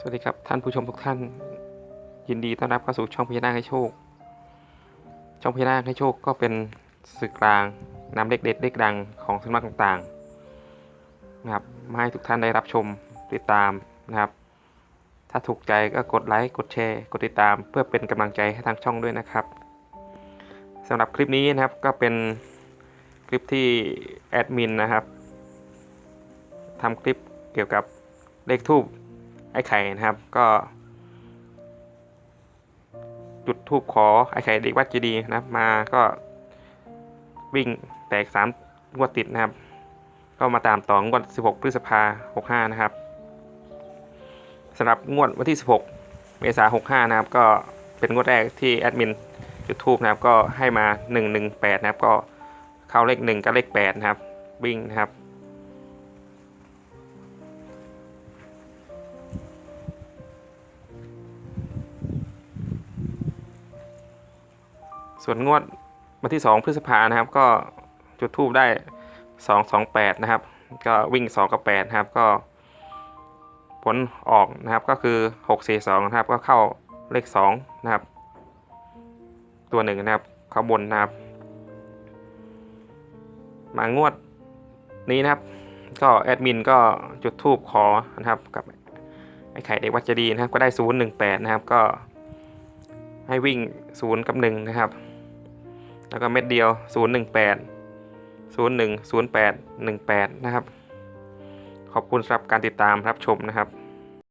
สวัสดีครับท่านผู้ชมทุกท่าน ยินดีต้อนรับเข้าสู่ช่องพญานาคให้โชค ช่องพญานาคให้โชคก็เป็นสื่อกลางนำเลขเด็ดเลขดังของสำนักต่างๆนะครับมาให้ทุกท่านได้รับชมติดตามนะครับ ถ้าถูกใจก็กดไลค์กดแชร์ กดติดตาม เพื่อเป็นกำลังใจให้ทางช่องด้วยนะครับสำหรับคลิปนี้นะครับก็เป็นคลิปที่แอดมินนะครับทำคลิปเกี่ยวกับเลขทูบ ไอ้ไข่นะครับก็ จุดทูบขอไอ้ไข่เด็กวัดเจดีนะครับ มาก็วิ่งแตกสามงวดติดนะครับ ก็มาตามต่องวด 16 พฤษภา65 นะครับสำหรับงวดวันที่ 16 เมษายน65 นะครับ ก็เป็นงวดแรกที่แอดมินจุดทูบนะครับ ก็ให้มา 118 นะครับ ก็เข้าเลข 1 กับเลข 8 นะครับ วิ่งนะครับ ส่วนงวดวันที่ 2 พฤษภานะครับ ก็จุดทูบได้ 228 นะครับ ก็วิ่ง 2 กับ8นะครับ ก็ผลออกนะครับก็คือ 642 นะครับ ก็เข้าเลข 2 นะครับ ตัวหนึ่งนะครับข้าบนนะครับ มางวดนี้นะครับ ก็แอดมินก็จุดทูบขอนะครับกับไอ้ไข่เด็กวัดเจดีนะครับ ก็ได้ 018 นะครับ ก็ให้วิ่ง 0 กับ 1 นะครับ แล้วก็เม็ดเดียว 018 01 08 18 นะครับ ขอบคุณสำหรับการติดตามรับชมนะครับ